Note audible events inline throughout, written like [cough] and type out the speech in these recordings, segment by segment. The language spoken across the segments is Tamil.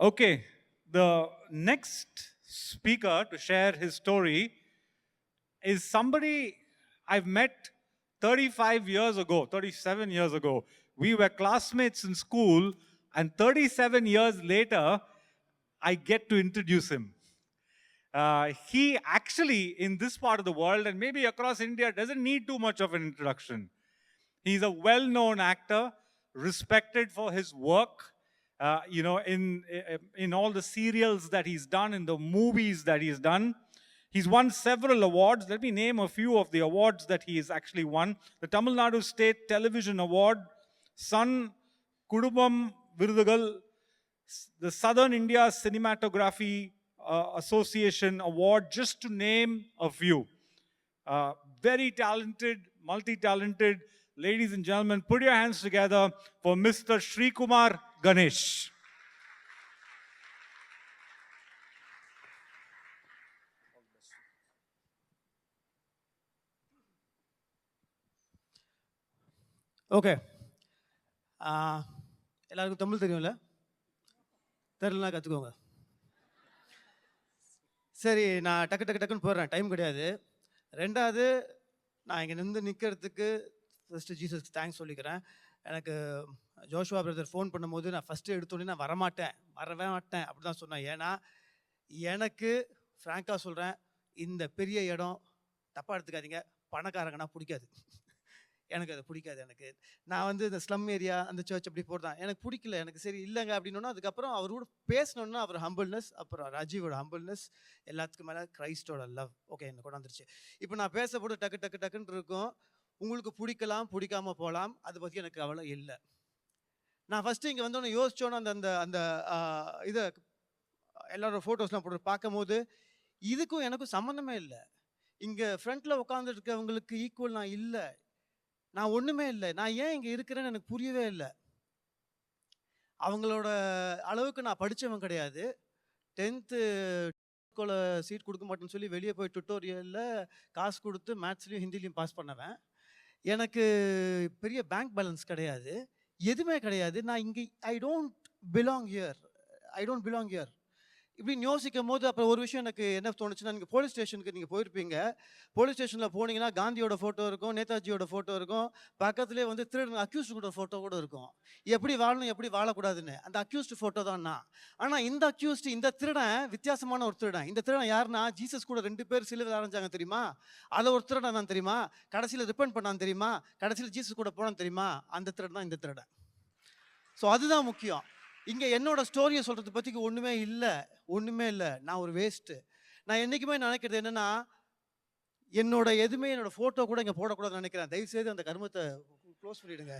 Okay, the next speaker to share his story is somebody I've met 35 years ago, 37 years ago. We were classmates in school, and 37 years later, I get to introduce him. Uh, he actually, in this part of the world and maybe across India, doesn't need too much of an introduction. He's a well known actor, respected for his work. Uh, you know, in, in all the serials that he's done, in the movies that he's done. He's won several awards. Let me name a few of the awards that he has actually won. The Tamil Nadu State Television Award, Sun Kudubam Virudugal, the Southern India Cinematography uh, Association Award, just to name a few. Uh, very talented, multi-talented. Ladies and gentlemen, put your hands together for Mr. Sri Kumar Ganesh. Okay எல்லாருக்கும் தமிழ் தெரியும்ல? தெரிலனா கற்றுக்கோங்க சரி நான் டக்கு டக்கு டக்குன்னு போடுறேன் டைம் கிடையாது. ரெண்டாவது நான் இங்கே நின்று நிற்கிறதுக்கு ஃபஸ்ட்டு ஜீசஸ்க்கு தேங்க்ஸ் சொல்லிக்கிறேன். எனக்கு ஜோஷுவா பிரதர் ஃபோன் பண்ணும்போது நான் ஃபஸ்ட்டு எடுத்தோடனே நான் வரமாட்டேன் வரவே மாட்டேன் அப்படி தான் சொன்னேன். ஏன்னா எனக்கு ஃப்ராங்காக சொல்கிறேன் இந்த பெரிய இடம் தப்பாக எடுத்துக்காதீங்க பணக்காரங்கன்னா பிடிக்காது. எனக்கு அது பிடிக்காது எனக்கு. நான் வந்து இந்த ஸ்லம் ஏரியா அந்த சர்ச் அப்படி போடுறேன் எனக்கு பிடிக்கல எனக்கு சரி இல்லைங்க அப்படின்னா அதுக்கப்புறம் அவரோட பேசணுன்னா அவர் ஹம்பிள்னஸ் அப்புறம் ராஜீவோட ஹம்பிள்னஸ் எல்லாத்துக்கும் மேலே கிரைஸ்டோட லவ் ஓகே என்ன கொண்டாந்துருச்சு இப்போ நான் பேச போட்டு டக்கு டக்கு டக்குன்னு இருக்கும். உங்களுக்கு பிடிக்கலாம் பிடிக்காம போகலாம் அதை பற்றி எனக்கு கவலை இல்லை. நான் ஃபஸ்ட்டு இங்கே வந்தோன்னே யோசிச்சோன்னே அந்த அந்த அந்த இதை எல்லாரோட ஃபோட்டோஸ்லாம் போட்டு பார்க்கும்போது இதுக்கும் எனக்கும் சம்மந்தமே இல்லை. இங்கே ஃப்ரண்ட்டில் உட்காந்துருக்கவங்களுக்கு ஈக்குவல் நான் இல்லை. நான் ஒன்றுமே இல்லை. நான் ஏன் இங்கே இருக்கிறேன்னு எனக்கு புரியவே இல்லை. அவங்களோட அளவுக்கு நான் படித்தவன் கிடையாது. டென்த்து சீட் கொடுக்க மாட்டேன்னு சொல்லி வெளியே போய் டுட்டோரியலில் காசு கொடுத்து மேத்ஸ்லேயும் ஹிந்திலையும் பாஸ் பண்ணுவேன். எனக்கு பெரிய பேங்க் பேலன்ஸ் கிடையாது. எதுவுமே கிடையாது. நான் இங்கே I don't belong here I don't belong here இப்படின்னு யோசிக்கும் போது அப்புறம் ஒரு விஷயம் எனக்கு என்ன தோணுச்சுன்னா நீங்கள் போலீஸ் ஸ்டேஷனுக்கு நீங்கள் போயிருப்பீங்க. போலீஸ் ஸ்டேஷனில் போனீங்கன்னா காந்தியோட ஃபோட்டோ இருக்கும் நேதாஜியோட ஃபோட்டோ இருக்கும். பக்கத்துலேயே வந்து திருடன் அக்யூஸ்ட் கூட ஃபோட்டோ கூட இருக்கும். எப்படி வாழணும் எப்படி வாழக்கூடாதுன்னு. அந்த அக்யூஸ்ட் ஃபோட்டோ தான் நான். ஆனால் இந்த அக்யூஸ்ட் இந்த திருடன் வித்தியாசமான ஒரு திருடன். இந்த திருடன் யாருன்னா ஜீசஸ் கூட ரெண்டு பேர் சிலுவை அரைஞ்சாங்க தெரியுமா? அதை ஒரு திருடன் தான் தெரியுமா? கடைசியில் ரிப்பன் பண்ணான் தெரியுமா? கடைசியில் ஜீசஸ் கூட போனான் தெரியுமா? அந்த திருடன் தான் இந்த திருடன். ஸோ அதுதான் முக்கியம். இங்கே என்னோட ஸ்டோரியை சொல்கிறது பற்றிக்கு ஒன்றுமே இல்லை ஒன்றுமே இல்லை. நான் ஒரு வேஸ்ட்டு நான் என்றைக்குமே நினைக்கிறது என்னென்னா என்னோட எதுவுமே என்னோட ஃபோட்டோ கூட இங்கே போடக்கூடாதுன்னு நினைக்கிறேன். தயவுசெய்து அந்த கர்மத்தை க்ளோஸ் பண்ணிவிடுங்க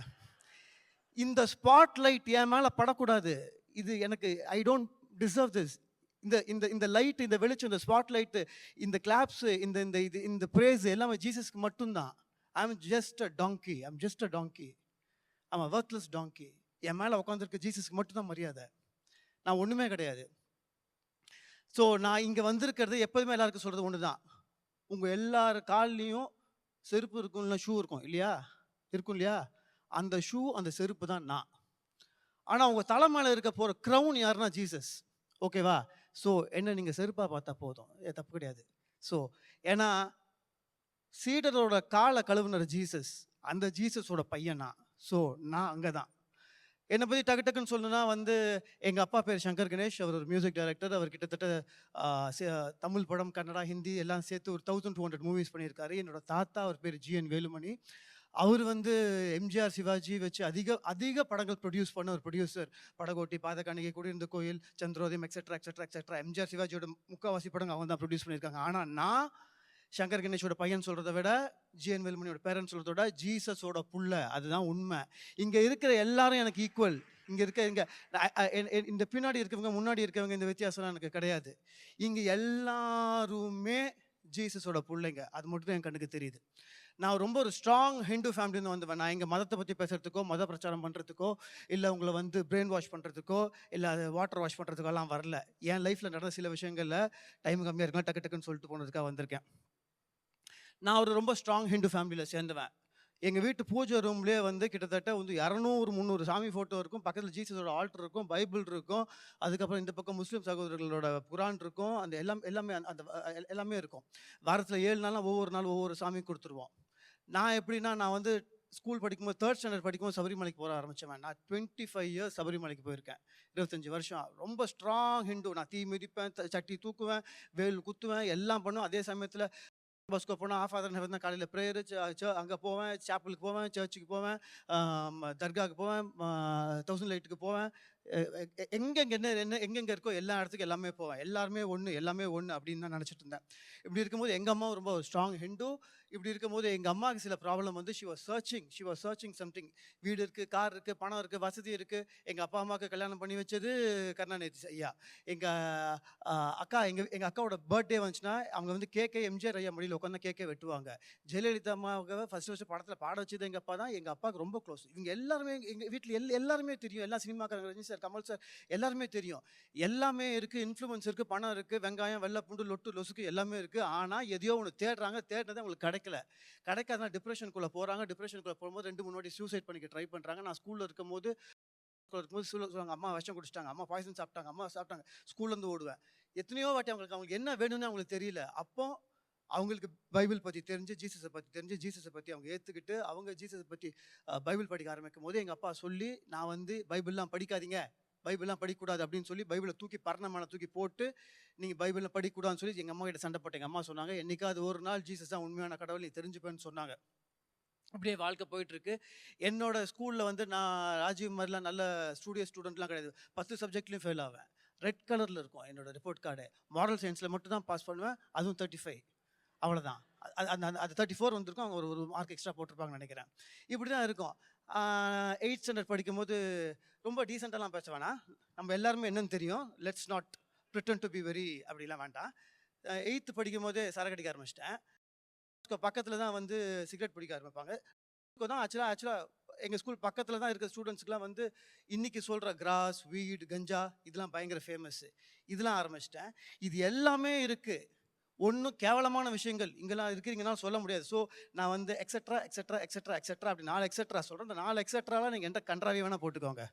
இந்த ஸ்பாட் லைட் என் மேலே படக்கூடாது. இது எனக்கு ஐ டோன்ட் டிசர்வ் திஸ் இந்த இந்த இந்த லைட் இந்த வெளிச்சம் இந்த ஸ்பாட் லைட்டு இந்த கிளாப்ஸு இந்த இந்த இது இந்த ப்ரேஸ் எல்லாமே ஜீசஸ்க்கு மட்டும்தான். I am just a donkey I am just a donkey ஆமாம் ஒர்க்லெஸ் டாங்கி என் மேலே உட்காந்துருக்க ஜீசஸ்க்கு மட்டும்தான் மரியாதை. நான் ஒன்றுமே கிடையாது. ஸோ நான் இங்கே வந்திருக்கிறது எப்போதுமே எல்லாருக்கும் சொல்கிறது ஒன்று தான் உங்கள் எல்லார் கால்லையும் செருப்பு இருக்கும் இல்லை ஷூ இருக்கும் இல்லையா? இருக்கும் இல்லையா? அந்த ஷூ அந்த செருப்பு தான் நான். ஆனால் உங்கள் தலை மேலே இருக்க போகிற க்ரௌன் யாருன்னா ஜீசஸ்? ஓகேவா ஸோ என்ன நீங்கள் செருப்பாக பார்த்தா போதும். ஏ தப்பு கிடையாது. ஸோ ஏன்னா சீடரோட காலை கழுவுனர் ஜீசஸ். அந்த ஜீசஸோட பையன் நான். ஸோ நான் அங்கே தான் என்னை பற்றி டக்கு டக்குன்னு சொல்லணும்னா வந்து எங்கள் அப்பா பேர் சங்கர் கணேஷ். அவர் ஒரு மியூசிக் டைரக்டர் அவர் கிட்டத்தட்ட சே- தமிழ் படம் கன்னடா ஹிந்தி எல்லாம் சேர்த்து ஒரு தௌசண்ட் டூ ஹண்ட்ரட் மூவிஸ் பண்ணியிருக்காரு. என்னோட தாத்தா அவர் பேர் ஜிஎன் வேலுமணி. அவர் வந்து எம்ஜிஆர் சிவாஜி வச்சு அதிக அதிக படங்கள் ப்ரொடியூஸ் பண்ண ஒரு producer Padagotti Padhakanikkai Kudiyiruntha Koyil Chandrodayam etcetera etcetera etcetera MGR சிவாஜியோட முக்கால்வாசி படங்கள் அவங்க தான் ப்ரொடியூஸ் பண்ணியிருக்காங்க. ஆனால் நான் சங்கர் கணேஷோட பையன் சொல்கிறத விட ஜிஎன் வேலுமணியோட பேரண்ட்ஸ் சொல்கிறத விட ஜீசஸோட புள்ள அதுதான் உண்மை. இங்கே இருக்கிற எல்லாரும் எனக்கு ஈக்குவல் இங்கே இருக்க இங்கே இந்த பின்னாடி இருக்கவங்க முன்னாடி இருக்கவங்க இந்த வித்தியாசம்லாம் எனக்கு கிடையாது. இங்கே எல்லாருமே ஜீசஸோட பிள்ளைங்க. அது மட்டும் தான் என் கண்ணுக்கு தெரியுது. நான் ரொம்ப ஒரு ஸ்ட்ராங் ஹிந்து ஃபேமிலின்னு வந்துவேன். நான் எங்கள் மதத்தை பற்றி பேசுகிறதுக்கோ மத பிரச்சாரம் பண்ணுறதுக்கோ இல்லை உங்களை வந்து பிரெயின் வாஷ் பண்ணுறதுக்கோ இல்லை அது வாட்டர் வாஷ் பண்ணுறதுக்கோ எல்லாம் வரல. என் லைஃப்பில் நடந்த சில விஷயங்களில் டைம் கம்மியாக இருக்கலாம் டக்கு டக்குன்னு சொல்லிட்டு போனதுக்காக வந்திருக்கேன். நான் ஒரு ரொம்ப ஸ்ட்ராங் ஹிந்து ஃபேமிலியில் சேர்ந்துவேன். எங்கள் வீட்டு பூஜை ரூம்லேயே வந்து கிட்டத்தட்ட வந்து இரநூறு முந்நூறு சாமி ஃபோட்டோ இருக்கும். பக்கத்தில் ஜீசஸோட ஆல்டர் இருக்கும் பைபிள் இருக்கும். அதுக்கப்புறம் இந்த பக்கம் முஸ்லீம் சகோதரர்களோட குரான் இருக்கும். அந்த எல்லாம் எல்லாமே அந்த- எல்லாமே இருக்கும். வாரத்தில் ஏழு நாளாக ஒவ்வொரு நாள் ஒவ்வொரு சாமி கொடுத்துருவோம். நான் எப்படின்னா நான் வந்து ஸ்கூல் படிக்கும்போது தேர்ட் ஸ்டாண்டர்ட் படிக்கும்போது சபரிமலைக்கு போக ஆரம்பித்தேன் நான் டுவெண்ட்டி ஃபைவ் இயர்ஸ் சபரிமலைக்கு போயிருக்கேன். இருபத்தஞ்சி வருஷம். ரொம்ப ஸ்ட்ராங் ஹிந்து நான் தீ மிதிப்பேன் சட்டி தூக்குவேன் வேல் குத்துவேன் எல்லாம் பண்ணுவேன். அதே சமயத்தில் பஸ்க்கு போனால் ஆஃப் ஆதரன் ஹெவன் காலையில் ப்ரேயரு அங்கே போவேன் சாப்பிளுக்கு போவேன் சர்ச்சுக்கு போவேன் தர்காவுக்கு போவேன் தௌசண்ட் லைட்டுக்கு போவேன். எங்கெங்கே என்ன என்ன எங்கெங்கே இருக்கோ எல்லா இடத்துக்கும் எல்லாமே போவேன். எல்லாருமே ஒன்று எல்லாமே ஒன்று அப்படின்னு தான் நினச்சிட்டு இருந்தேன். இப்படி இருக்கும்போது எங்கள் அம்மாவும் ரொம்ப ஸ்ட்ராங் ஹிந்து இப்படி இருக்கும்போது எங்கள் அம்மாவுக்கு சில ப்ராப்ளம் வந்து she was searching she was searching something வீடு இருக்குது கார் இருக்குது பணம் இருக்குது வசதி இருக்குது எங்கள் அப்பா அம்மாவுக்கு கல்யாணம் பண்ணி வச்சது கருணாநிதி ஐயா. எங்கள் அக்கா எங்கள் எங்கள் அக்காவோட பர்த்டே வந்துச்சுன்னா அவங்க வந்து கேக்கே எம்ஜிஆர் ஐயா மடியில் உட்காந்து கேக்கே வெட்டுவாங்க. ஜெயலலிதா அம்மாவுக்கு ஃபர்ஸ்ட் ஃபர்ஸ்ட் படத்தில் பாட வச்சது எங்கள் அப்பா தான். எங்கள் அப்பாவுக்கு ரொம்ப க்ளோஸ் இவங்க எல்லாருமே எங்கள் வீட்டில் எல் எல்லாருமே தெரியும். எல்லா சினிமாக்காரங்க ரஜினி சார் கமல் சார் எல்லாருமே தெரியும். எல்லாமே இருக்குது இன்ஃப்ளூயன்ஸ் இருக்குது பணம் இருக்குது வெங்காயம் வெள்ளை பூண்டு லொட்டு லொசுக்கு எல்லாமே இருக்குது ஆனால் எதையோ ஒன்று தேடுறாங்க. தேடுறது அவங்களுக்கு கிடைக்கல கிடைக்காதனா டிப்ரெஷனுக்குள்ளே போகிறாங்க டிப்ரெஷனுக்குள்ளே போகும்போது ரெண்டு மூணு வாட்டி சூசைட் பண்ணிக்க ட்ரை பண்ணுறாங்க நான் ஸ்கூலில் இருக்கும்போது இருக்கும்போது சொல்ல சொல்லுவாங்க அம்மா விஷம் குடிச்சிட்டாங்க. அம்மா பாய்சன் சாப்பிட்டாங்க. அம்மா சாப்பிட்டாங்க. ஸ்கூல்லேருந்து ஓடுவேன். எத்தனையோ வாட்டி அவங்களுக்கு அவங்களுக்கு என்ன வேணும்னு அவங்களுக்கு தெரியல. அப்போ அவங்களுக்கு பைபிள் பற்றி தெரிஞ்சு ஜீசஸை பற்றி தெரிஞ்சு ஜீசஸை பற்றி அவங்க ஏற்றுக்கிட்டு அவங்க ஜீசஸை பற்றி பைபிள் படிக்க ஆரம்பிக்கும் போது எங்கள் அப்பா சொல்லி நான் வந்து பைபிள்லாம் படிக்காதீங்க. பைபிள்லாம் படிக்கக்கூடாது அப்படின்னு சொல்லி பைபிளை தூக்கி பரணமான தூக்கி போட்டு நீங்கள் பைபிளில் படிக்கக்கூடாதுன்னு சொல்லி எங்கள் அம்மா கிட்ட சண்டை போட்டேன். எங்கள் அம்மா சொன்னாங்க என்றைக்காவது ஒரு நாள் ஜீசஸ் தான் உண்மையான கடவுள் நீ தெரிஞ்சுப்பேன்னு சொன்னாங்க. அப்படியே வாழ்க்கை போயிட்டுருக்கு. என்னோட ஸ்கூலில் வந்து நான் ராஜீவ் மாதிரிலாம் நல்ல ஸ்டூடியோ ஸ்டூடெண்ட்லாம் கிடையாது. பத்து சப்ஜெக்ட்லையும் ஃபெயில் ஆவேன். ரெட் கலரில் இருக்கும் என்னோட ரிப்போர்ட் கார்டு மாரல் சயின்ஸில் மட்டும் தான் பாஸ் பண்ணுவேன் அதுவும் தேர்ட்டி ஃபைவ் அவ்வளோதான் அந்த அந்த- அது தேர்ட்டி ஃபோர் வந்திருக்கும் அவங்க ஒரு ஒரு மார்க் எக்ஸ்ட்ரா போட்டிருப்பாங்கன்னு நினைக்கிறேன். இப்படி தான் இருக்கும். எயிட் ஸ்டாண்டர்ட் படிக்கும்போது ரொம்ப டீசெண்டாலாம் பேச வேணாம். நம்ம எல்லாருமே என்னன்னு தெரியும். Let's not pretend to be very அப்படிலாம் வேண்டாம். எயித்து படிக்கும் போதே சரக்கு அடிக்க ஆரம்பிச்சிட்டேன். பக்கத்தில் தான் வந்து சிகரெட் பிடிக்க ஆரம்பிப்பாங்க. தான் ஆக்சுவலாக ஆக்சுவலாக எங்கள் ஸ்கூல் பக்கத்தில் தான் இருக்க ஸ்டூடெண்ட்ஸ்க்குலாம் வந்து இன்றைக்கி சொல்கிற கிராஸ் வீட் கஞ்சா இதெல்லாம் பயங்கர ஃபேமஸ்ஸு இதெல்லாம் ஆரம்பிச்சிட்டேன். இது எல்லாமே இருக்குது ஒன்றும் கேவலமான விஷயங்கள் இங்கெல்லாம் இருக்கிறீங்கன்னா சொல்ல முடியாது. ஸோ நான் வந்து எக்ஸட்ரா எக்ஸட்ரா எக்ஸட்ரா எக்ஸட்ரா அப்படி நாலு எக்ஸட்ரா சொல்கிறேன் இந்த நாலு எக்ஸட்ராலாம் நீங்கள் எந்த கன்றாவே வேணால் போட்டுக்கோங்க.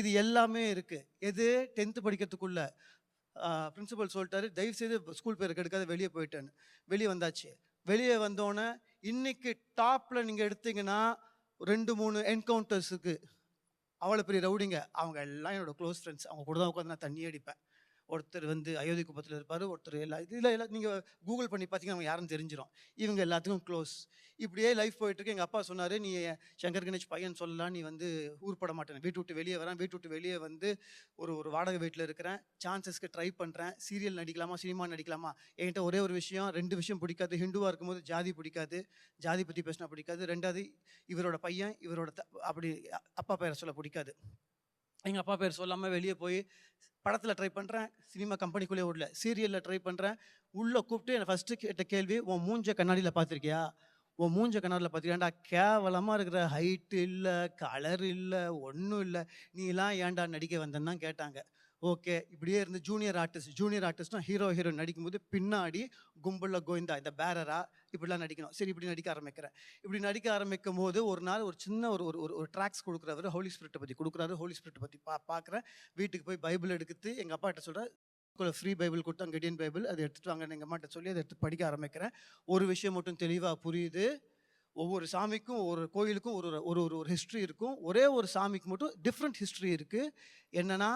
இது எல்லாமே இருக்குது எது? டென்த்து படிக்கிறதுக்குள்ள பிரின்சிபல் சொல்லிட்டாரு தயவு செய்து ஸ்கூல் பேர் எடுக்காத வெளியே போயிட்டேன்னு. வெளியே வந்தாச்சு. வெளியே வந்தோடனே இன்னைக்கு டாப்பில் நீங்கள் எடுத்தீங்கன்னா ரெண்டு மூணு என்கவுண்டர்ஸுக்கு அவ்வளோ பெரிய ரவுடிங்க. அவங்க எல்லாம் என்னோடய க்ளோஸ் ஃப்ரெண்ட்ஸ் அவங்க கூட தான் உட்காந்து நான் தண்ணி அடிப்பேன். ஒருத்தர் வந்து அயோத்தி குப்பத்தில் இருப்பார் ஒருத்தர் எல்லா இதில் எல்லாம் நீங்கள் கூகுள் பண்ணி பார்த்தீங்கன்னா அவங்க யாருன்னு தெரிஞ்சிடும் இவங்க எல்லாத்துக்கும் க்ளோஸ் இப்படியே லைஃப் போயிட்டுருக்கு எங்கள் அப்பா சொன்னார் நீ சங்கர் கணேஷ் பையன் சொல்லலாம் நீ வந்து ஊர்பட மாட்டேன் வீட்டு விட்டு வெளியே வரேன். வீட்டு விட்டு வெளியே வந்து ஒரு ஒரு வாடகை வீட்டில் இருக்கிறேன். சான்சஸ்க்கு ட்ரை பண்ணுறேன் சீரியல் நடிக்கலாமா சினிமா நடிக்கலாமா? என்கிட்ட ஒரே ஒரு விஷயம் ரெண்டு விஷயம் பிடிக்காது. ஹிந்துவாக இருக்கும்போது ஜாதி பிடிக்காது. ஜாதி பற்றி பேசினா பிடிக்காது. ரெண்டாவது இவரோட பையன் இவரோட அப்படி அப்பா பேரை சொல்ல பிடிக்காது. எங்கள் அப்பா பேர் சொல்லாமல் வெளியே போய் படத்தில் ட்ரை பண்ணுறேன் சினிமா கம்பெனிக்குள்ளே விடல சீரியலில் ட்ரை பண்ணுறேன் உள்ளே கூப்பிட்டு என்னை ஃபஸ்ட்டு கேட்ட கேள்வி உன் மூஞ்ச கண்ணாடியில் பார்த்துருக்கியா? உன் மூஞ்ச கண்ணாடியில் பார்த்துருக்கியாண்டா கேவலமாக இருக்கிற? ஹைட்டு இல்லை கலர் இல்லை ஒன்றும் இல்லை. நீலாம் ஏன்டா நடிக்க வந்தேன்னு தான் கேட்டாங்க. ஓகே இப்படியே இருந்து ஜூனியர் ஆர்டிஸ்ட் ஜூனியர் ஆர்டிஸ்ட்னா ஹீரோ ஹீரோ நடிக்கும்போது பின்னாடி கும்பலில் கோவிந்தா இந்த பேரரா இப்படிலாம் நடிக்கணும். சரி இப்படி நடிக்க ஆரம்பிக்கிறேன். இப்படி நடிக்க ஆரம்பிக்கும் போது ஒரு நாள் ஒரு சின்ன ஒரு ஒரு ஒரு ட்ராக்ஸ் கொடுக்குறவர் ஹோலி ஸ்பிரிட்டை பற்றி கொடுக்குறாரு ஹோலி ஸ்பிரிட்டை பற்றி பா பார்க்குறேன் வீட்டுக்கு போய் பைபிள் எடுத்து எங்கள் அப்பாட்ட சொல்கிறேன் ஸ்கூலில் ஃப்ரீ பைபிள் கொடுத்தாங்க கெடியன் பைபிள் அதை எடுத்துட்டு வாங்கன்னு எங்கள் அம்மாட்ட சொல்லி அதை எடுத்து படிக்க ஆரம்பிக்கிறேன். ஒரு விஷயம் மட்டும் தெளிவாக புரியுது. ஒவ்வொரு சாமிக்கும் ஒரு கோயிலுக்கும் ஒரு ஒரு ஒரு ஒரு ஹிஸ்ட்ரி இருக்கும். ஒரே ஒரு சாமிக்கு மட்டும் டிஃப்ரெண்ட் ஹிஸ்ட்ரி இருக்குது என்னென்னா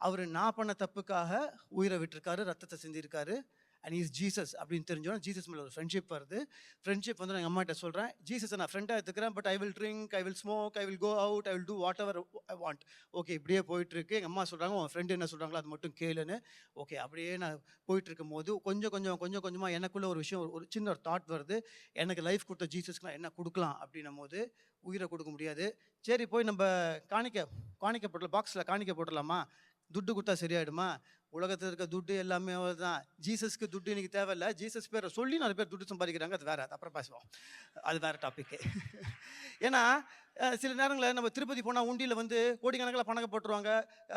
அவர் நான் பண்ண தப்புக்காக உயிரை விட்டுருக்காரு ரத்தத்தை செஞ்சிருக்காரு அண்ட் இஸ் ஜீசஸ் அப்படின்னு தெரிஞ்சோன்னா ஜீசஸ் மேலே ஒரு ஃப்ரெண்ட்ஷிப் வருது. ஃப்ரெண்ட்ஷிப் வந்து நான் எங்கள் அம்மாட்ட சொல்கிறேன் ஜீசஸை நான் ஃப்ரெண்டாக எடுத்துக்கிறேன் but I will drink I will smoke I will go out I will do whatever I want okay இப்படியே போயிட்டுருக்கு. எங்கள் அம்மா சொல்கிறாங்க உன் ஃப்ரெண்டு என்ன சொல்கிறாங்களோ அது மட்டும் கேளுன்னு. ஓகே அப்படியே நான் போயிட்டு இருக்கும்போது கொஞ்சம் கொஞ்சம் கொஞ்சம் கொஞ்சமாக எனக்குள்ள ஒரு விஷயம் ஒரு- ஒரு சின்ன ஒரு தாட் வருது. எனக்கு லைஃப் கொடுத்த ஜீசஸ்க்கு நான் என்ன கொடுக்கலாம் அப்படின்னும் போது உயிரை கொடுக்க முடியாது. சரி போய் நம்ம காணிக்க காணிக்க போட்டல பாக்ஸில் காணிக்க போட்டலாமா துட்டு கொடுத்தா சரியாயிடுமா? உலகத்தில் இருக்க துட்டு எல்லாமே தான் ஜீசஸ்க்கு துட்டு இன்னைக்கு தேவையில்ல. ஜீசஸ் பேரை சொல்லி நிறைய பேர் துட்டு சம்பாதிக்கிறாங்க. அது வேற அது அப்புறம் பேசுவோம். அது வேற டாப்பிக்கு ஏன்னா சில நேரங்களில் நம்ம திருப்பதி போனால் உண்டியில் வந்து கோடிக்கணக்கில் பணம் போட்டுருவாங்க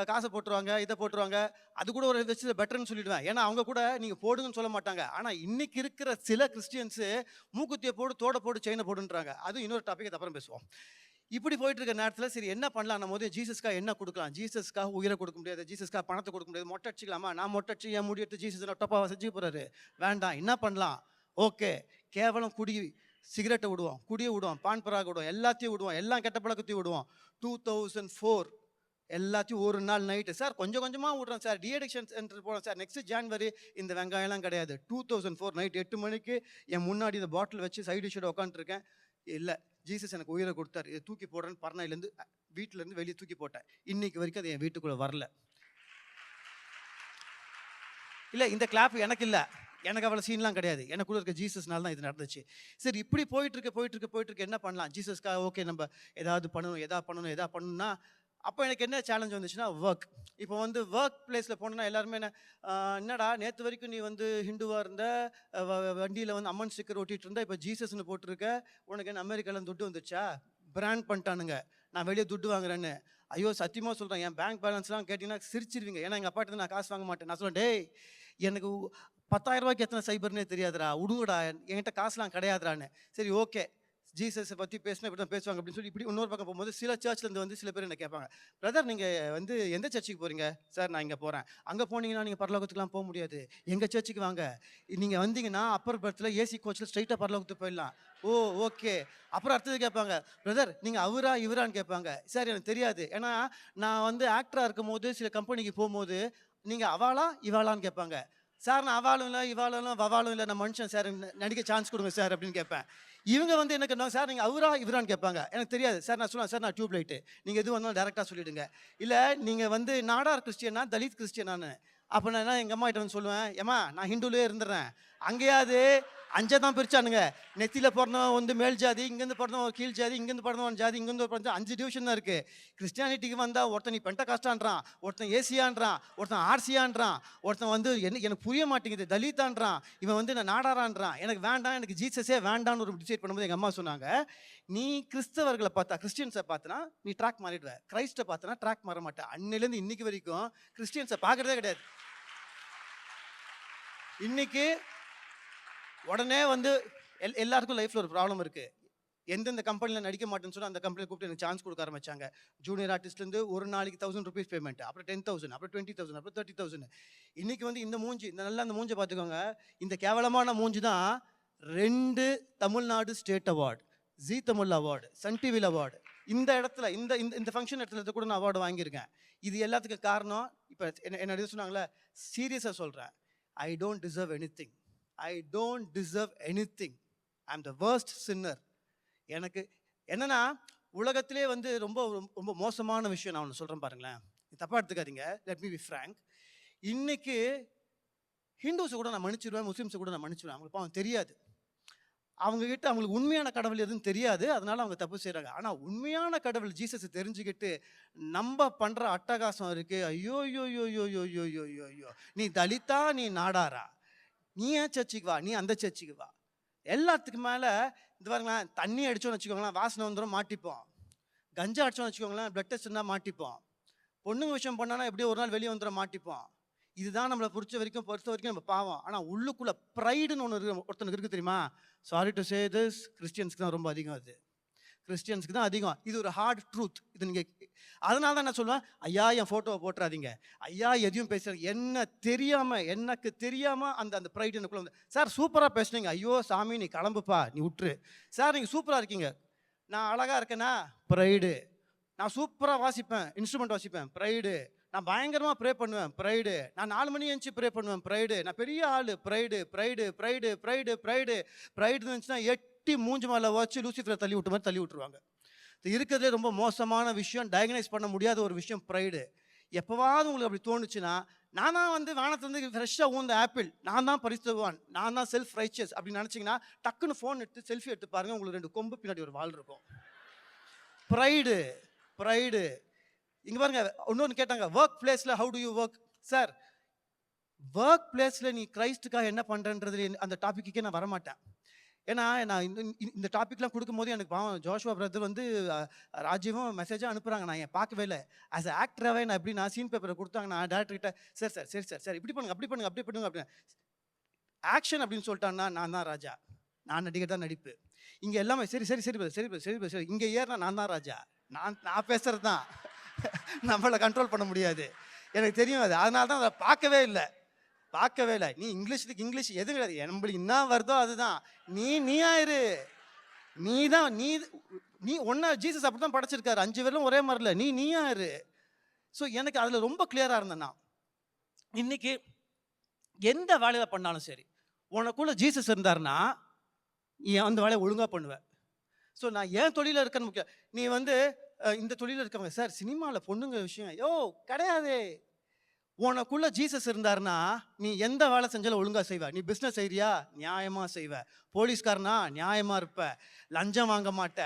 காசை போட்டுருவாங்க இதை போட்டுருவாங்க. அது கூட ஒரு விஷயத்தில் பெட்டர்னு சொல்லிடுவேன். ஏன்னா அவங்க கூட நீங்கள் போடுங்கன்னு சொல்ல மாட்டாங்க. ஆனால் இன்னைக்கு இருக்கிற சில கிறிஸ்டியன்ஸு மூக்குத்தியை போடு தோட போடு செயினை போடுன்றாங்க. அதுவும் இன்னொரு டாபிக் அப்புறம் பேசுவோம். இப்படி போயிட்டு இருக்க நேரத்தில் சரி என்ன பண்ணலாம்? நம்ம போது ஜீசஸ்க்காக என்ன கொடுக்கலாம்? ஜீசஸ்க்காக உயிரை கொடுக்க முடியாது ஜீசஸ்க்காக பணத்தை கொடுக்க முடியாது. மொட்டை அடிச்சிக்கலாமா நான் மொட்டை அடிச்சு என் முடியெடுத்து ஜீசஸ் டப்பாவை செஞ்சு போகிறாரு வேண்டாம். என்ன பண்ணலாம்? ஓகே. கேவலம் குடி சிகரெட்டை விடுவோம். குடியை விடுவோம். பான் பராக விடுவோம். எல்லாத்தையும் விடுவோம். எல்லாம் கெட்ட பழக்கத்தையும் விடுவோம். டூ தௌசண்ட் ஃபோர் எல்லாத்தையும் ஒரு நாள் நைட்டு சார் கொஞ்சம் கொஞ்சமாக விட்றோம் சார். டிஎடிக்ஷன் சென்டர் போகிறோம் சார். நெக்ஸ்ட் ஜான்வரி இந்த வெங்காயம்லாம் கிடையாது. டூ தௌசண்ட் ஃபோர் நைட் எட்டு மணிக்கு என் முன்னாடி இந்த பாட்டில் வச்சு சைடு டிஷ்ஷோட உட்காந்துருக்கேன் இல்லை. ஜீசஸ் எனக்கு உயிரை கொடுத்தார். இதை தூக்கி போடுறேன்னு பர்னாயிலேருந்து வீட்டிலேருந்து வெளியே தூக்கி போட்டேன். இன்னைக்கு வரைக்கும் அது என் வீட்டுக்குள்ளே வரல. இல்லை இந்த கிளாப் எனக்கு இல்லை. எனக்கு அவ்வளோ சீன்லாம் கிடையாது. எனக்குள்ள இருக்க ஜீசஸ்னால தான் இது நடந்துச்சு. சரி இப்படி போயிட்டு போயிட்டுருக்கு போயிட்டுருக்கு போயிட்டு என்ன பண்ணலாம்? ஜீசஸ்க்காக ஓகே நம்ம ஏதாவது பண்ணணும் எதா பண்ணணும் எதா பண்ணணும்னா அப்போ எனக்கு என்ன சேலஞ்ச் வந்துச்சுன்னா ஒர்க் இப்போ வந்து ஒர்க் பிளேஸில் போனோன்னா எல்லாருமே என்ன என்னடா நேற்று வரைக்கும் நீ வந்து ஹிந்துவாக இருந்த வண்டியில் வந்து அம்மன் ஸ்டிக்கர் ஓட்டிகிட்டு இருந்தா இப்போ ஜீசஸ்னு போட்டிருக்க உனக்கு என்ன அமெரிக்காவில் துட்டு வந்துச்சா பிராண்ட் பண்ணிட்டானுங்க. நான் வெளியே துட்டு வாங்குறேன்னு. ஐயோ சத்தியமாக சொல்கிறேன் என் பேங்க் பேலன்ஸ்லாம் கேட்டிங்கன்னா சிரிச்சிருவீங்க. ஏன்னா எங்கள் அப்பாட்ட நான் காசு வாங்க மாட்டேன். நான் சொல்கிறேன் டேய் எனக்கு பத்தாயிரம் ரூபாய்க்கு எத்தனை சைபர்னே தெரியாதுடா. விடுங்கடா என்கிட்ட காசுலாம் கிடையாதுடான்னு. சரி ஓகே ஜீசஸை பற்றி பேசினா இப்படி தான் பேசுவாங்க அப்படின்னு சொல்லி இப்படி இன்னொரு பக்கம் போகும்போது சில சர்ச்லேருந்து வந்து சில பேர் என்ன கேட்பாங்க பிரதர் நீங்கள் வந்து எந்த சர்ச்சுக்கு போகிறீங்க சார் நான் இங்கே போகிறேன் அங்கே போனீங்கன்னா நீங்கள் பரலோகத்துக்குலாம் போக முடியாது. எங்கள் சர்ச்சுக்கு வாங்க. நீங்கள் வந்தீங்கன்னா அப்பர் பர்த்தில் ஏசி கோச்சில் ஸ்ட்ரைட்டாக பரலோகத்துக்கு போயிடலாம். ஓ ஓகே அப்புறம் அடுத்தது கேட்பாங்க பிரதர் நீங்கள் அவரா இவரான்னு கேட்பாங்க. சார் எனக்கு தெரியாது. ஏன்னா நான் வந்து ஆக்டராக இருக்கும் போது சில கம்பெனிக்கு போகும்போது நீங்கள் அவாளா இவாளான்னு கேட்பாங்க. சார் நான் அவாளும் இல்லை இவாளும் இல்லை வவாலும் இல்லை நான் மனுஷன் சார் நடிக்க சான்ஸ் கொடுங்க சார் அப்படின்னு கேட்பேன். இவங்க வந்து என்ன கேட்பாங்க சார் நீங்கள் அவரா இவரான்னு கேட்பாங்க. எனக்கு தெரியாது சார் நான் சொல்லுவேன் சார் நான் டியூப் லைட்டு நீங்கள் எதுவும் வந்தாலும் டேரெக்டாக சொல்லிவிடுங்க இல்லை நீங்கள் வந்து நாடார் கிறிஸ்டியனா தலித் கிறிஸ்டியனானு அப்போ நான் என்ன எங்கள் அம்மா கிட்ட வந்து சொல்லுவேன் ஏம்மா நான் ஹிந்துலேயே இருந்துடுறேன் அங்கேயாவது அஞ்சை தான் பிரிச்சானுங்க. நெத்தியில் பிறந்தவன் வந்து மேல் ஜாதி இங்கேருந்து பிறந்தவன் ஒரு கீழ் ஜாதி இங்கேருந்து பிறந்தவன் ஜாதி இங்கேருந்து பிறந்த அஞ்சு டிவிஷன் தான் இருக்குது கிறிஸ்டியானிட்டிக்கு வந்தால் ஒருத்தன் நீ பெண்ட காஸ்டான்றான் ஒருத்தன் ஏசியான்றான் ஒருத்தன் ஆர்சியான்றான் ஒருத்தன் வந்து என்ன எனக்கு புரிய மாட்டேங்குது தலித்தான்றான் இவன் வந்து நான் நாடாரான்றான் எனக்கு வேண்டாம் எனக்கு ஜீசஸே வேண்டாம்னு ஒரு டிசைட் பண்ணும்போது எங்கள் அம்மா சொன்னாங்க நீ கிறிஸ்தவர்களை பார்த்தா கிறிஸ்டியன்ஸை பார்த்தனா நீ ட்ராக் மாறிடுவ. கிரைஸ்ட்டை பார்த்தனா ட்ராக் மாற மாட்டேன் அன்னிலேருந்து இன்னைக்கு வரைக்கும் கிறிஸ்டியன்ஸை பார்க்குறதே கிடையாது. இன்னைக்கு உடனே வந்து எல் எல்லாருக்கும் லைஃப்பில் ஒரு ப்ராப்ளம் இருக்குது எந்தெந்த கம்பெனியில் நடிக்க மாட்டேன்னு சொன்னால் அந்த கம்பெனியில் கூப்பிட்டு எனக்கு சான்ஸ் கொடுக்க ஆரம்பிச்சாங்க. ஜூனியர் ஆர்டிஸ்ட்லேருந்து ஒரு நாளைக்கு தௌசண்ட் ருபீஸ் பேமெண்ட் அப்புறம் டென் தௌசண்ட் அப்புறம் டுவெண்ட்டி தௌசண்ட் அப்புறம் தேர்ட்டி தௌசண்ட் இன்னைக்கு வந்து இந்த மூஞ்சி இந்த நல்லா அந்த மூஞ்சை பார்த்துக்கோங்க. இந்த கேவலமான மூஞ்சி தான் ரெண்டு Tamil Nadu state award Zee Tamil award Sun டிவியில் அவார்டு இந்த இடத்துல இந்த இந்த இந்த ஃபங்க்ஷன் இடத்துல கூட நான் அவார்டு வாங்கியிருக்கேன். இது எல்லாத்துக்கும் காரணம் இப்போ என்ன என்ன சொன்னாங்களே சீரியஸாக சொல்கிறேன் I don't deserve anything I don't deserve anything I am the worst sinner எனக்கு என்னென்னா உலகத்திலே வந்து ரொம்ப ரொம்ப மோசமான விஷயம் நான் ஒன்று சொல்கிறேன் பாருங்களேன். தப்பாக எடுத்துக்காதீங்க. லெட் மீ பி ஃப்ரேங்க் இன்றைக்கி ஹிந்துஸை கூட நான் மன்னிச்சிடுவேன் முஸ்லீம்ஸை கூட நான் மன்னிச்சிடுவேன் அவங்களுக்கு பாவம் தெரியாது. அவங்கக்கிட்ட அவங்களுக்கு உண்மையான கடவுள் எதுவும் தெரியாது. அதனால் அவங்க தப்பு செய்கிறாங்க ஆனால் உண்மையான கடவுள் ஜீசஸை தெரிஞ்சுக்கிட்டு நம்ம பண்ணுற அட்டகாசம் இருக்குது ஐயோ ஐயோ ஐயோ ஐயோ ஐயோ ஐயோ ஐயோ ஐயோ ஐயோ. நீ தலித்தா நீ நாடாரா? நீ ஏன் சர்ச்சுக்கு வா? நீ அந்த சர்ச்சுக்கு வா. எல்லாத்துக்கு மேலே இது பாருங்களேன் தண்ணி அடிச்சோன்னு வச்சுக்கோங்களேன் வாசனை வந்துடும் மாட்டிப்போம். கஞ்சா அடிச்சோன்னு வச்சுக்கோங்களேன் பிளட் டெஸ்ட் இருந்தால் மாட்டிப்போம். பொண்ணுங்க விஷயம் பண்ணாலும் எப்படியோ ஒரு நாள் வெளியே வந்துட மாட்டிப்போம். இதுதான் நம்மளை பிடிச்ச வரைக்கும் பொறுத்த வரைக்கும் நம்ம பாவம். ஆனால் உள்ளுக்குள்ளே ப்ரைடுன்னு ஒன்று இருக்கு ஒருத்தனுக்கு இருக்குது தெரியுமா? சாரி டு சே திஸ் கிறிஸ்டியன்ஸ்க்கு தான் ரொம்ப அதிகம் அது. கிறிஸ்டியன்ஸ்க்கு தான் அதிகம். இது ஒரு ஹார்ட் ட்ரூத் இது நீங்கள் அதனால தான் நான் சொல்லுவேன் ஐயா என் ஃபோட்டோவை போட்டுறாதீங்க. ஐயா எதையும் பேசுகிறேன் என்ன தெரியாமல் எனக்கு தெரியாமல் அந்த அந்த ப்ரைட் எனக்குள்ள வந்து சார் சூப்பராக பேசுனீங்க. ஐயோ சாமி நீ கிளம்புப்பா. நீ விட்டுரு சார் நீங்கள் சூப்பராக இருக்கீங்க. நான் அழகாக இருக்கேன்னா ப்ரைடு நான் சூப்பராக வாசிப்பேன். இன்ஸ்ட்ருமெண்ட் வாசிப்பேன். ப்ரைடு நான் பயங்கரமாக ப்ரே பண்ணுவேன். ப்ரைடு நான் நாலு மணி எழுந்துச்சு ப்ரே பண்ணுவேன். ப்ரைடு நான் பெரிய ஆள். Pride pride pride pride pride pride இருந்துச்சுன்னா எட்டு மூஞ்சி மேலே வச்சு லூசிஃபரை தள்ளி விட்டு மாதிரி தள்ளி விட்டுருவாங்க. இருக்கிறதுலே ரொம்ப மோசமான விஷயம். டயக்னைஸ் பண்ண முடியாத ஒரு விஷயம் ப்ரைடு எப்போவாவது உங்களுக்கு அப்படி தோணுச்சுன்னா நான் தான் வந்து வானத்துலேருந்து ஃப்ரெஷ்ஷாக ஊந்த ஆப்பிள் நான் தான் பரிசுவான் நான் தான் செல்ஃப் ரைச்சஸ் அப்படின்னு நினச்சிங்கன்னா டக்குன்னு ஃபோன் எடுத்து செல்ஃபி எடுத்து பாருங்கள் உங்களுக்கு ரெண்டு கொம்பு பின்னாடி ஒரு வால் இருக்கும். ப்ரைடு ப்ரைடு இங்கே பாருங்க இன்னொன்று கேட்டாங்க ஒர்க் பிளேஸில் how do you work sir work பிளேஸில் நீ கிரைஸ்டுக்காக என்ன பண்ணுறன்றது அந்த டாப்பிக்கே நான் வரமாட்டேன். ஏன்னா நான் இந்த இந்த- டாப்பிக்லாம் டாபிக்லாம் கொடுக்கும்போது எனக்கு பாவம் ஜோஷுவா பிரதர் வந்து ராஜீவும் மெசேஜாக அனுப்புகிறாங்க நான் என் பார்க்கவே இல்லை. ஆஸ் ஆக்டராகவே நான் எப்படி நான் சீன் பேப்பரை கொடுத்தாங்க நான் டேரக்டர்கிட்ட சார் சார் சரி சார் சார் இப்படி பண்ணுங்க அப்படி பண்ணுங்க அப்படி பண்ணுங்க அப்படி ஆக்ஷன் அப்படின்னு சொல்லிட்டான்னா நான் தான் ராஜா. நான் நடிகர் தான் நடிப்பு. இங்கே எல்லாமே சரி சரி சரி சரி சரி சரி இங்கே ஏறினா நான் தான் ராஜா. நான் நான் பேசுகிறது தான். [laughs] நம்மளை கண்ட்ரோல் பண்ண முடியாது. எனக்கு தெரியும் அது. அதனால தான் அதை பார்க்கவே இல்லை. பார்க்கவே இல்லை. நீ இங்கிலீஷுக்கு இங்கிலீஷ் எது கிடையாது. நம்மளுக்கு என்ன வருதோ அதுதான். நீ நீயா இரு நீ தான் நீ நீ ஒன்றா ஜீசஸ் அப்படி தான் படைச்சிருக்காரு. அஞ்சு பேரும் ஒரே மாதிரி இல்லை நீ ஆயிரு. ஸோ எனக்கு அதில் ரொம்ப கிளியராக இருந்தேன் நான். இன்னைக்கு எந்த வேலையில் பண்ணாலும் சரி உனக்குள்ள ஜீசஸ் இருந்தாருன்னா நீ அந்த வேலையை ஒழுங்காக பண்ணுவ. ஸோ நான் ஏன் தொழிலில் இருக்கேன்னு முக்கியம். நீ வந்து இந்த தொழிலில் இருக்கவங்க சார் சினிமாவில் பொண்ணுங்க விஷயம். யோ கிடையாது. உனக்குள்ள ஜீசஸ் இருந்தாருன்னா நீ எந்த வேலை செஞ்சாலும் ஒழுங்காக செய்வ. நீ பிஸ்னஸ் செய்கிறியா நியாயமாக செய்வ. போலீஸ்காரனா? நியாயமாக இருப்ப. லஞ்சம் வாங்க மாட்ட.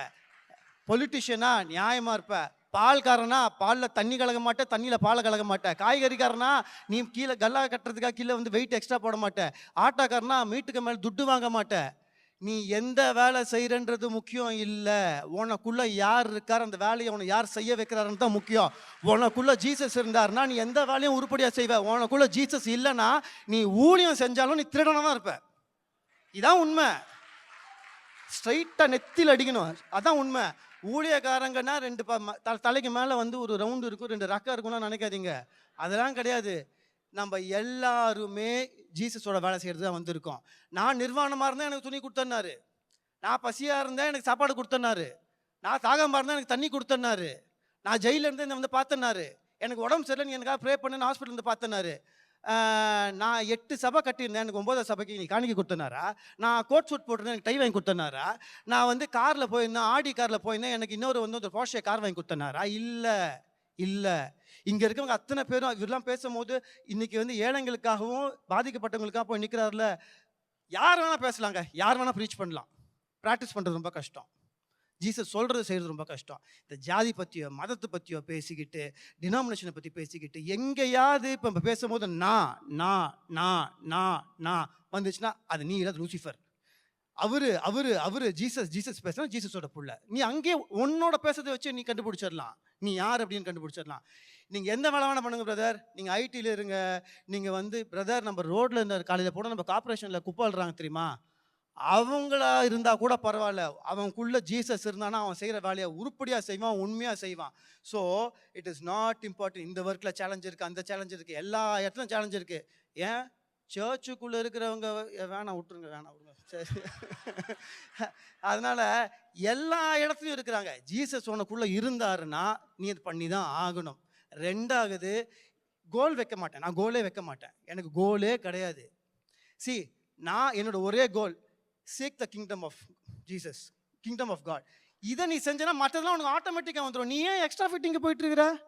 பொலிட்டிஷியனா நியாயமாக இருப்ப. பால்காரனா? பாலில் தண்ணி கலக மாட்ட. தண்ணியில் பாலை கலக மாட்ட. காய்கறிக்காரனா? நீ கீழே கல்லா கட்டுறதுக்காக கீழே வந்து வெயிட் எக்ஸ்ட்ரா போட மாட்டேன் ஆட்டோக்காரனா? மீட்டுக்கு மேலே துட்டு வாங்க மாட்ட. நீ எந்த வேலை செய்கிறன்றது முக்கியம் இல்லை. உனக்குள்ள யார் இருக்கார் அந்த வேலையை உன்னை யார் செய்ய வைக்கிறாருன்னு தான் முக்கியம். உனக்குள்ள ஜீசஸ் இருந்தார்னா நீ எந்த வேலையும் உருப்படியாக செய்வ. உனக்குள்ள ஜீசஸ் இல்லைன்னா நீ ஊழியம் செஞ்சாலும் நீ திருடனா தான் இருப்ப. இதான் உண்மை. ஸ்ட்ரைட்டாக நெத்தியில் அடிக்கணும். அதான் உண்மை. ஊழியக்காரங்கன்னா ரெண்டு ப ம- த- தலைக்கு மேலே வந்து ஒரு ரவுண்டு இருக்கும் ரெண்டு ரக்கம் இருக்கும்னு நினைக்காதீங்க. அதெல்லாம் கிடையாது. நம்ம எல்லாருமே ஜீசஸோட வேலை செய்கிறது தான் வந்திருக்கோம். நான் நிர்வாணமாக இருந்தால் எனக்கு துணி கொடுத்தனாரு நான் பசியாக இருந்தேன் எனக்கு சாப்பாடு கொடுத்தனாரு நான் தாகமாக இருந்தால் எனக்கு தண்ணி கொடுத்தனாரு நான் ஜெயிலில் இருந்து என்னை வந்து பார்த்தனாரு எனக்கு உடம்பு சரியில்லை எனக்காக ப்ரே பண்ணு ஹாஸ்பிட்டல் இருந்து பார்த்தனாரு நான் எட்டு சபை கட்டியிருந்தேன். எனக்கு ஒம்பதாவது சபைக்கு நீ காணிக்க கொடுத்தனாரா? நான் கோட் சூட் போட்டிருந்தேன். எனக்கு டை வாங்கி கொடுத்தனாரா? நான் வந்து காரில் போயிருந்தேன். ஆடி காரில் போயிருந்தேன். எனக்கு இன்னொரு வந்து ஒரு போஷே கார் வாங்கி கொடுத்தனாரா? இல்லை இல்லை. இங்கே இருக்கவங்க அத்தனை பேரும் இவரெல்லாம் பேசும்போது இன்றைக்கி வந்து ஏழைங்களுக்காகவும் பாதிக்கப்பட்டவங்களுக்காக போய் நிற்கிறாருல யார் வேணால் பேசலாங்க. யார் வேணால் ப்ரீச் பண்ணலாம். ப்ராக்டிஸ் பண்ணுறது ரொம்ப கஷ்டம். ஜீசஸ் சொல்கிறது செய்கிறது ரொம்ப கஷ்டம். இந்த ஜாதி பற்றியோ மதத்தை பற்றியோ பேசிக்கிட்டு டினாமினேஷனை பற்றி பேசிக்கிட்டு எங்கேயாவது இப்போ நம்ம பேசும்போது நான் நான் நான் நான் நான் வந்துச்சுன்னா அது நீ இல்லை லூசிஃபர் அவர் அவர் அவர் ஜீசஸ் ஜீசஸ் பேசுனா ஜீசஸோட புள்ள. நீ அங்கேயே உன்னோட பேசுறதை வச்சு நீ கண்டுபிடிச்சிடலாம். நீ யார் அப்படின்னு கண்டுபிடிச்சிடலாம். நீங்கள் எந்த வேலை வேணால் பண்ணுங்க பிரதர் நீங்கள் ஐடியில் இருங்க. நீங்கள் வந்து பிரதர் நம்ம ரோட்டில் இருந்த காலையில் போனால் நம்ம கார்பரேஷனில் குப்பை தெரியுமா? அவங்களா இருந்தால் கூட பரவாயில்ல. அவனுக்குள்ளே ஜீசஸ் இருந்தானா அவன் செய்கிற வேலையை உருப்படியாக செய்வான் உண்மையாக செய்வான். So it is not important இந்த ஒர்க்கில் சேலஞ்ச் இருக்குது அந்த சேலஞ்ச் இருக்குது எல்லா இடத்துலையும் சேலஞ்ச் இருக்குது ஏன்? சர்ச்சுக்குள்ளே இருக்கிறவங்க வேணாம் விட்டுருங்க வேணாம் விடுங்க. சரி. [laughs] அதனால் எல்லா இடத்துலையும் இருக்கிறாங்க. ஜீசஸ் உனக்குள்ளே இருந்தாருன்னா நீ இது பண்ணி தான் ஆகணும். ரெண்டாவது கோல் வைக்க மாட்டேன். நான் கோலே வைக்க மாட்டேன். எனக்கு கோலே கிடையாது. சி நான் என்னோட ஒரே goal seek the kingdom of Jesus kingdom of God இதை நீ செஞ்சனா மற்றதெல்லாம் உனக்கு ஆட்டோமேட்டிக்காக வந்துடும் நீ ஏன் எக்ஸ்ட்ரா ஃபிட்டிங்கு போயிட்டு இருக்கிற?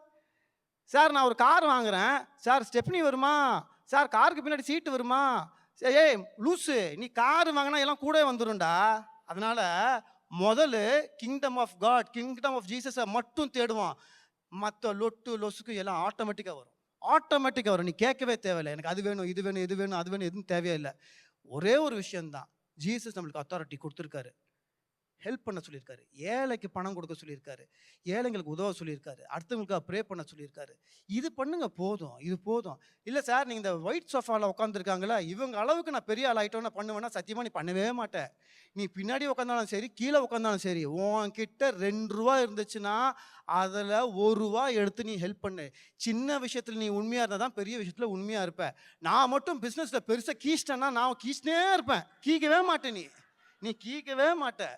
சார் நான் ஒரு கார் வாங்குறேன். சார் ஸ்டெப்னி வருமா? சார் காருக்கு பின்னாடி சீட்டு வருமா? சே- ஏய் லூஸு நீ கார் வாங்கினா எல்லாம் கூட வந்துடும்டா அதனால் முதல்ல kingdom of God kingdom of ஜீசஸை மட்டும் தேடுவான். மற்ற லொட்டு லொசுக்கு எல்லாம் ஆட்டோமேட்டிக்காக வரும். ஆட்டோமேட்டிக்காக வரும். நீ கேட்கவே தேவையில்லை. எனக்கு அது வேணும் இது வேணும் இது வேணும் அது வேணும் எதுவும் தேவையில்லை ஒரே ஒரு விஷயம்தான். ஜீசஸ் நம்மளுக்கு அத்தாரிட்டி கொடுத்துருக்காரு. ஹெல்ப் பண்ண சொல்லியிருக்காரு. ஏழைக்கு பணம் கொடுக்க சொல்லியிருக்காரு. ஏழைங்களுக்கு உதவ சொல்லியிருக்காரு. அடுத்தவங்களுக்காக ப்ரே பண்ண சொல்லியிருக்காரு. இது பண்ணுங்க போதும். இது போதும். இல்லை சார் நீங்கள் இந்த ஒயிட் சோஃபாவில் உட்காந்துருக்காங்களா இவங்க அளவுக்கு நான் பெரிய ஆள் ஆகிட்டோன்னு பண்ணுவேன்னா சத்தியமாக நீ பண்ணவே மாட்டேன் நீ பின்னாடி உட்காந்தாலும் சரி கீழே உட்காந்தாலும் சரி உன்கிட்ட ரெண்டு ரூபா இருந்துச்சுன்னா அதில் ஒரு ரூபா எடுத்து நீ ஹெல்ப் பண்ணு. சின்ன விஷயத்தில் நீ உண்மையாக இருந்தால் தான் பெரிய விஷயத்தில் உண்மையாக இருப்ப. நான் மட்டும் பிஸ்னஸில் பெருசாக கீச்சிட்டேன்னா நான் கீச்சினே இருப்பேன். கீக்கவே மாட்டேன் நீ. நீ கீக்கவே மாட்ட.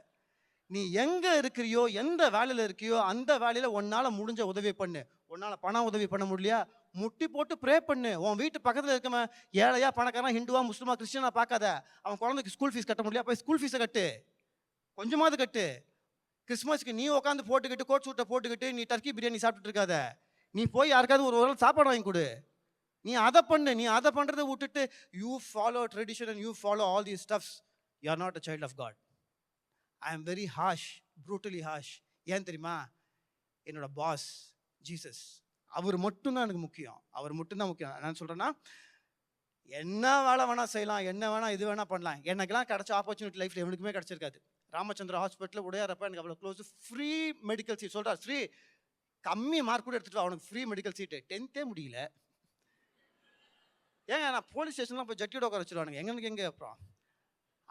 நீ எங்கே இருக்கிறியோ எந்த வேலையில் இருக்கியோ அந்த வேலையில் உன்னால் முடிஞ்ச உதவி பண்ணு. உன்னால் பணம் உதவி பண்ண முடியலையா? முட்டி போட்டு ப்ரே பண்ணு. உன் வீட்டு பக்கத்தில் இருக்கவன் ஏழையா பணக்காரன் ஹிந்துவா முஸ்லிமா கிறிஸ்டியனா பார்க்காத. அவன் குழந்தைக்கு ஸ்கூல் ஃபீஸ் கட்ட முடியல போய் ஸ்கூல் ஃபீஸை கட்டு. கொஞ்சமாவது கட்டு. கிறிஸ்மஸ்க்கு நீ உட்காந்து போட்டுக்கிட்டு கோட் சூட்டை போட்டுக்கிட்டு நீ டர்க்கி பிரியாணி சாப்பிட்டுட்டு இருக்காத. நீ போய் யாருக்காவது ஒரு ஒரு சாப்பாடு வாங்கி கொடு. நீ அதை பண்ணு. நீ அதை பண்ணுறதை விட்டுட்டு you follow tradition and you follow all the stuffs you are not a child of God I am very harsh brutally harsh ஏன் தெரியுமா? என்னோட பாஸ் ஜீசஸ் அவர் மட்டும்தான் எனக்கு முக்கியம். அவர் மட்டும்தான் முக்கியம். நான் சொல்கிறேன்னா என்ன வேலை வேணால் செய்யலாம் என்ன வேணால் இது வேணால் பண்ணலாம். எனக்கெல்லாம் கிடச்ச ஆப்பர்ச்சுனிட்டி லைஃப்பில் எவனுக்குமே கிடச்சிருக்காது. ராமச்சந்திர ஹாஸ்பிட்டலில் உடையாரப்ப எனக்கு அவ்வளோ க்ளோஸ் ஃப்ரீ மெடிக்கல் சீட் சொல்கிறார் ஃப்ரீ கம்மி மார்க் கூட எடுத்துகிட்டு அவனுக்கு ஃப்ரீ மெடிக்கல் சீட்டு டென்த்தே முடியல. ஏங்க நான் போலீஸ் ஸ்டேஷன்லாம் போய் ஜட்டியோட உட்கார வச்சிருவானுங்க. எங்களுக்கு எங்கே அப்புறம்?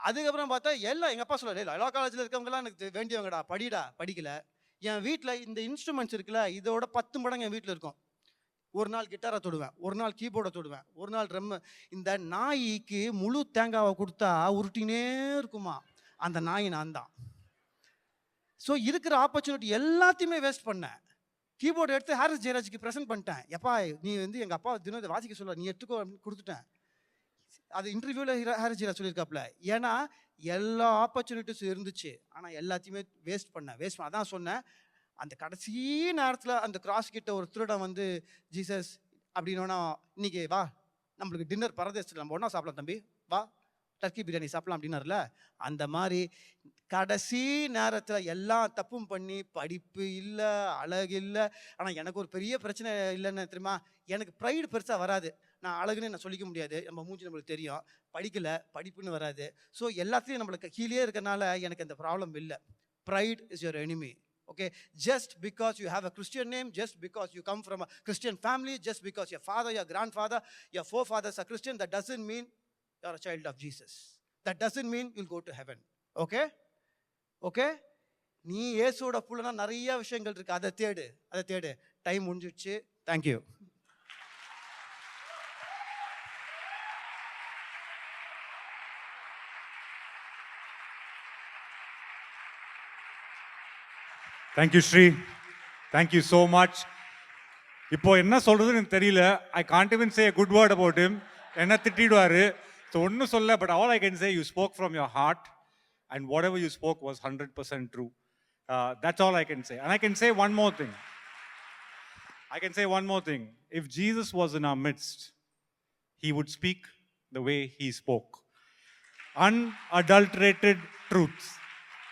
அதுக்கப்புறம் பார்த்தா எல்லாம் எங்கள் அப்பா சொல்லலை எல்லா காலேஜில் இருக்கவங்கலாம் எனக்கு வேண்டியவங்கடா படிடா படிக்கல. என் வீட்டில் இந்த இன்ஸ்ட்ருமெண்ட்ஸ் இருக்குல்ல இதோட பத்து மடங்கு என் வீட்டில் இருக்கும். ஒரு நாள் கிட்டாரை தொடுவேன் ஒரு நாள் கீபோர்டை தொடுவேன் ஒரு நாள் ட்ரம் இந்த நாய்க்கு முழு தேங்காவை கொடுத்தா உருட்டினே இருக்குமா? அந்த நாய் நான் தான். ஸோ இருக்கிற ஆப்பர்ச்சுனிட்டி எல்லாத்தையுமே வேஸ்ட் பண்ணேன். கீபோர்டு எடுத்து ஹாரிஸ் ஜெயராஜுக்கு ப்ரெசென்ட் பண்ணிட்டேன். எப்பா நீ வந்து எங்கள் அப்பா தினம் வாசிக்க சொல்ல நீ எடுத்துக்கோ அப்படின்னு கொடுத்துட்டேன். அது இன்டர்வியூவில் ஹாரிஸ் சொல்லியிருக்காப்புல. ஏன்னா எல்லா ஆப்பர்ச்சுனிட்டிஸும் இருந்துச்சு. ஆனால் எல்லாத்தையுமே வேஸ்ட் பண்ணேன். வேஸ்ட் பண்ண அதான் சொன்னேன். அந்த கடைசி நேரத்தில் அந்த கிராஸ் கிட்ட ஒரு திருடன் வந்து ஜீசஸ் அப்படின்னா இன்னைக்கு வா. நம்மளுக்கு டின்னர் பரதேசத்தில் நம்ம ஒன்றா சாப்பிடலாம் தம்பி. வா. டர்க்கி பிரியாணி சாப்பிடலாம் அப்படின்னாருல. அந்த மாதிரி கடைசி நேரத்தில் எல்லாம் தப்பும் பண்ணி படிப்பு இல்லை அழகு இல்லை. ஆனால் எனக்கு ஒரு பெரிய பிரச்சனை இல்லைன்னு தெரியுமா? எனக்கு ப்ரைடு பெருசாக வராது. நான் அழகுன்னு நான் சொல்லிக்க முடியாது நம்ம மூஞ்சி நம்மளுக்கு தெரியும் படிக்கல படிப்புன்னு வராது ஸோ எல்லாத்துலேயும் நம்மளுக்கு கீழே இருக்கறனால எனக்கு அந்த ப்ராப்ளம் இல்லை pride is your enemy okay just because you have a christian name just because you come from a christian family just because your father your grandfather your forefathers are christian that doesn't mean you're a child of jesus that doesn't mean you'll go to heaven okay okay நீ இயேசுவோட புள்ளனா நிறைய விஷயங்கள் இருக்கு அதை தேடு அதை தேடு டைம் முடிஞ்சிடுச்சு thank you Thank you, Sri. Thank you so much. இப்போ என்ன சொல்றதுன்னு எனக்கு தெரியல I can't even say a good word about him என்ன திட்டிடுவாரு ஸோ ஒன்றும் சொல்ல but all I can say you spoke from your heart and whatever you spoke was hundred percent true that's all I can say and I can say one more thing I can say one more thing. If Jesus was in our midst, he would speak the way he spoke. Unadulterated truths.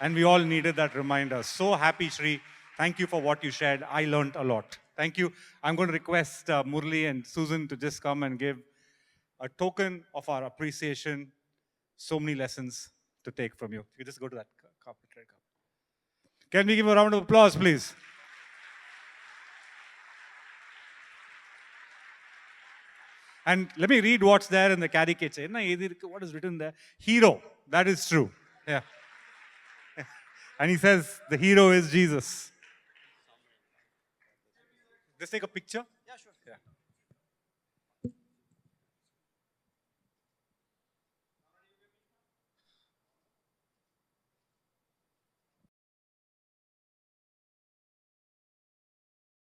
and we all needed that reminder. So happy, Sri. Thank you for what you shared. I learned a lot. Thank you. I'm going to request uh, Murli and Susan to just come and give a token of our appreciation. So many lessons to take from you. You just go to that carpet. Can we give a round of applause, please? And let me read what's there in the caricature. What is written there? Hero. That is true. Yeah. And he says the hero is Jesus. Let's take a picture.